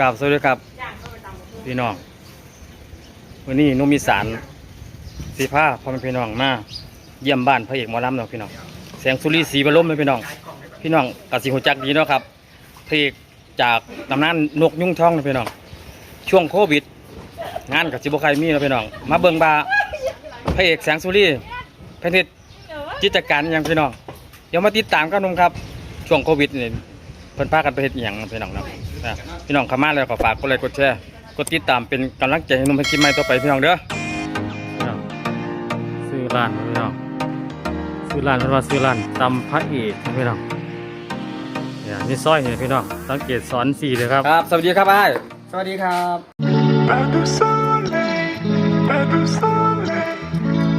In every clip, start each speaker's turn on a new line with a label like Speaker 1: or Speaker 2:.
Speaker 1: กราบสวัสดีครับ พี่น้อง วันนี้นุ่มอีสานสีผ้าพ่อแม่พี่น้องมาเยี่ยมบ้านพระเอกหมอลำเนาะพี่น้องแสงสุรีศรีบรมเลยพี่น้อง พี่น้องกับสิหัวจักดีเนาะครับพระเอกจากตำนานนกยุ่งทองเนาะพี่น้อง ช่วงโควิด งานกับจิบใครมีเนาะพี่น้อง มาเบิงบาพระเอกแสงสุรีเพนเทศจิตการยังพี่น้องเดี๋ยวมาติดตามกันนุ่มครับ ช่วงโควิดเนี่เพิ่นพากันไปเฮ็ดอหย่างพี่น้องเนาะนะพี่น้องเข้ามาแล้วก็ฝากกดไลค์กดแชร์กดติดตามเป็นกำลังใจให้หนุ่มให้คลิปใหม่ต่อไปพี่น้องเด้อพี่น้องซื้อร้านพี่น้องซื้อร้านเพิ่นว่าซื้อร้านตำพระเอกพี่น้องเนี่ยนี่ซอยนี่พี่น้องสังเกตสอนสีเลยครับครับสวัสดีครับอ้ายสวัสดีครับ
Speaker 2: Pas de soleil, pas de soleil,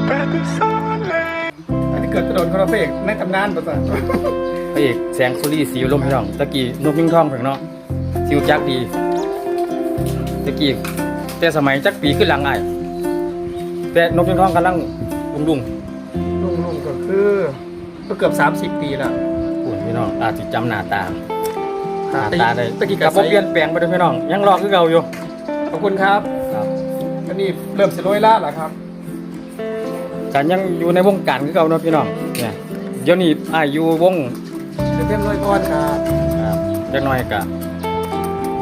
Speaker 2: pas de soleil.
Speaker 3: อันนี้เกิดกระโดดคาราเฟกในตำนานประสาท
Speaker 1: พระเอกแสงสุรีสีลมพี่น้องตะกี้นกยิ่งทองเพิ่นเนาะสิวจักดีตะกี้แต่สมัยจักปีขึ้นหลังอ้ายแต่นกยิ่งทองกำลังดุงดุง
Speaker 3: ลุงลุงก็คือก็เกือบ 30 ปีแล้ว
Speaker 1: ๆอุ่นพี่น้องอาจสิจำหน้าตาหน้าตาได้
Speaker 3: ตะกี้
Speaker 1: กั
Speaker 3: กั
Speaker 1: บบบ่เปลี่ยนแปลงไปเด้อพี่น้องยังรอคือเก่าอยู่
Speaker 3: ขอบคุณครับ
Speaker 1: ครับ
Speaker 3: อันนี้เริ่มสิโรยล่าแล้วครับ
Speaker 1: กันยังอยู่ในวงการคือเก่าเนาะพี่น้องเนี่ยเดี๋ยวนี้อ้ายอยู่วง
Speaker 3: เดี๋ยวเต็มร้อยพรครับ
Speaker 1: ครับจักหน่อยก็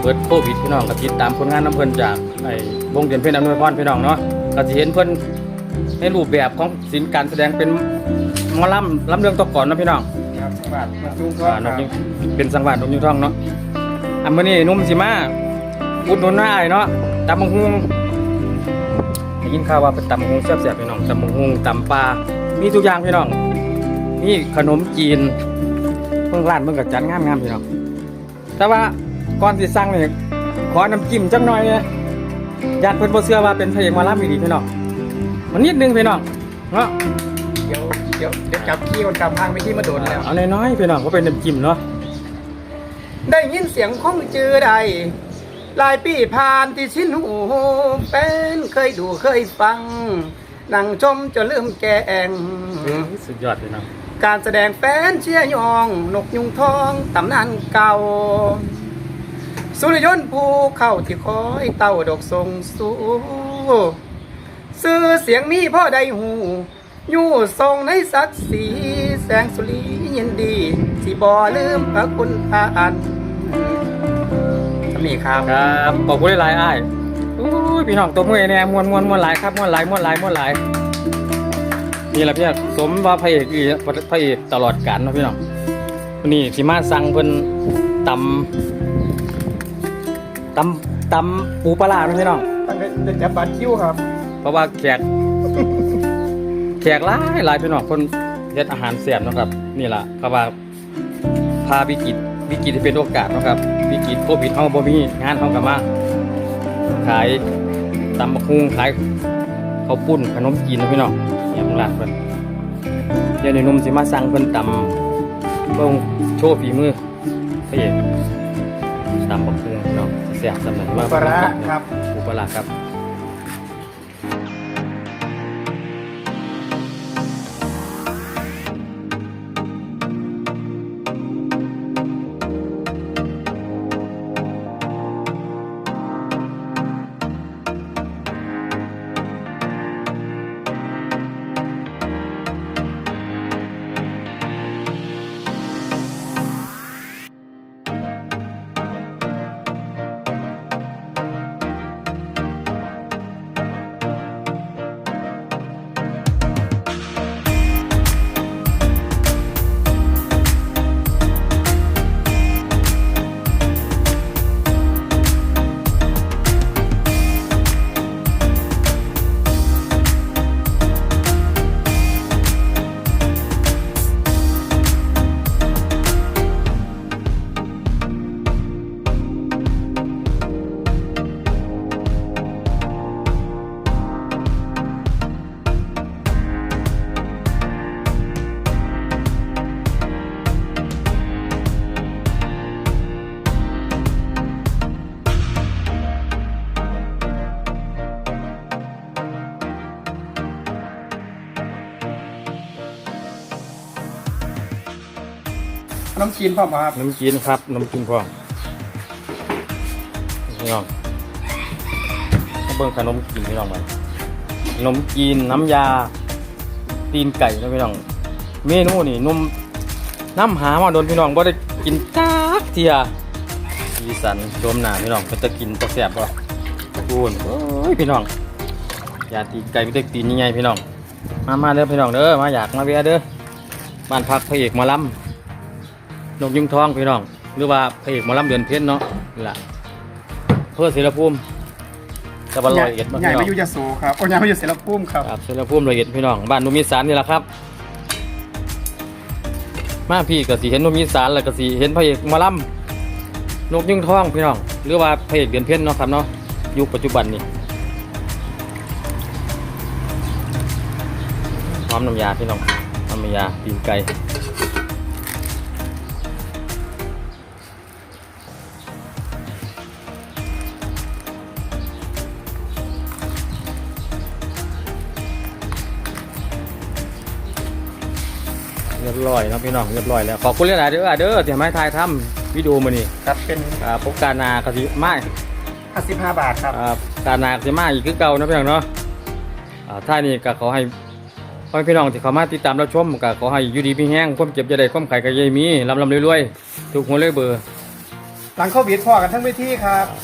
Speaker 1: เปิดโควิดพี่น้องก็ติดตามผลงานน้ำเพิ่นจากไอ้วงเดือนเพิ่นอำนวยพรพี่น้องเนาะก็สิเห็นเพิ่นในรูปแบบของศิลป์การแสดงเป็นหมอลำลำเรื่องตะก่อนเนาะพี่น้อง
Speaker 3: ครับจังหวัดมาจุงทอ
Speaker 1: อ่างน
Speaker 3: ค
Speaker 1: ก
Speaker 3: รับ
Speaker 1: ยิงเป็นสังวาสนกยิงทองเนาะอันมื้อนี้หนุ่มสิมาอุดหนุนหน้าไอ้เนาะตำบักหุ่ง ได้ยินข่าวว่าเป็นตำบักหุ่งแซ่บๆพี่น้องตำบักหุ่งตำปลา มีทุกอย่างพี่น้องนี่ขนมจีนเพิ่งร้านเพิ่งก็จัดงามๆพี่น้องแต่ว่าก่อนสิสั่งนี่ขอน้ำจิ้มจักหน่อยเนี่ยญาติเพิ่นบ่เชื่อว่าเป็นพระเอกหมาลำอีหลีพี่น้องมันนิดนึงพี่น้องเนาะ
Speaker 3: เดี๋ยวเดี๋ยวเดี๋ยวจับขี้คนกำพังไปที่มาโดนแล้ว
Speaker 1: เอาน้อยๆพี่น้องก็เป็นน้ำจิ้มเนาะ
Speaker 3: ได้ยินเสียงของจือใด หลายปีผ่านที่ชิ้นหูเป็นเคยดูเคยฟัง นั่งชมจนลืมแกง
Speaker 1: สุดยอดพี่น้อง
Speaker 3: การแสดงแฟนเชียร์ยอง นกยุงทองตำนานเก่า สุริยนต์ภูเข้าที่คอยเต้าดอกทรงสูซื้อเสียงมีพ่อใดหูอยู่ทรงในศักดิ์ศรีแสงสุรียินดีที่บ่ลืมพระคุณทาน มีครับ
Speaker 1: ครับขอบคุณหลายๆอ้ายอุ้ยพี่น้องตัวมือเนี่ยมวนมวนมวนหลายครับมวนหลายมวนหลายมวนหลายนี่แหละพี่น้องสมว่าพระเอกอีพระเอกตลอดกาลเนาะพี่น้องวันนี้สิมาสั่งเพิ่นตำตำตำปูปลาร้าเนาะพี่น้อง
Speaker 3: ตั้งแต่เป็นจับบัตรคิวครับ
Speaker 1: เพราะว่าแขกแขกหลายหลายพี่น้องคนเฮ็ดอาหารแซ่บเนาะครับ นี่ล่ะเขาว่าพาวิกฤตวิกฤตที่เป็นโอกาสเนาะครับ วิกฤตโควิดเฮาบ่มีงานเฮาก็มาขายตำบักฮุงขายข้าวปุ้นขนมจีนเนาะพี่น้องเนี่ยของร้านเพิ่นเดี๋ยวนี้หนุ่มสิมาสั่งเพิ่นตำเบิ่งโชว์ฝีมือพระเอกตำบักฮุงพี่น้องแซ่บสำหรับว่า
Speaker 3: ปลาร้าครับ
Speaker 1: ปูปลาร้าครับ
Speaker 3: น้ำจีนพ่อมาครับ
Speaker 1: น้ำจีนครับน้ำจีนพร้อมพี่น้องมาเบิ่งขนมกินพี่น้องมันขนมจีนน้ำยา ตีนไก่นะพี่น้อง เมนูนี่นมน้ำหามาโดนพี่น้องบ่ได้กินจักเทียสีสันรวมหนาพี่น้องเป็นตะกินตะแสบบ่คูณโอ้ยพี่น้องยาตีนไก่ไม่ได้ตีนยังไงพี่น้อง มามาเด้อพี่น้องเด้อมาอยากมาเวียเด้อบ้านพักพระเอกมอลำ นกยุงทองพี่น้อง หรือว่าพระเอกหมอลำเดือนเพ็ญเนาะนี่ล่ะเพื่อศิลภูมิตะวันลอยเอ็ดมา
Speaker 3: ใหญ่
Speaker 1: พี่น้
Speaker 3: มา
Speaker 1: อง
Speaker 3: อยู่ยโสครับโอ้ใหญ่มาอยู่เสรภูมิครับ
Speaker 1: ครับเสรภูมิละเอียดพี่น้องบ้านนุมิสารนี่แหละครับ มาพี่ก็สีเห็นนุมิสารแล้วก็สีเห็นพระเอกหมาล่ำนกยิ่งทองพี่น้อง หรือว่าพระเอกเดือนเพ็ญเนาะครับเนาะยุคปัจจุบันนี่พร้อมน้ำยาพี่น้องน้ำยาตีนไก่ เรียบร้อยเนาะพี่น้องเรียบร้อยแล้วขอบคุณหลายๆเด้อเด้อที่ให้มาถ่ายทำวิดีโอมานี่
Speaker 3: ครับเป็น
Speaker 1: อ่าพบการนากสิมา
Speaker 3: 55 บาทครับ
Speaker 1: อ่าการนากสิมาอีกคือเก่านะพี่น้องเนาะอ่าท่านี้ก็ขอให้พ่อแม่พี่น้องที่เข้ามาติดตามรับชมก็ขอให้อยู่ดีมีแห้งความเจ็บจะได้ความไข่ก็อยัยมีลำลำรวยๆถูกหัวเลยเบอร์
Speaker 3: หลังโควิดพอกันทั้งเวทีครับ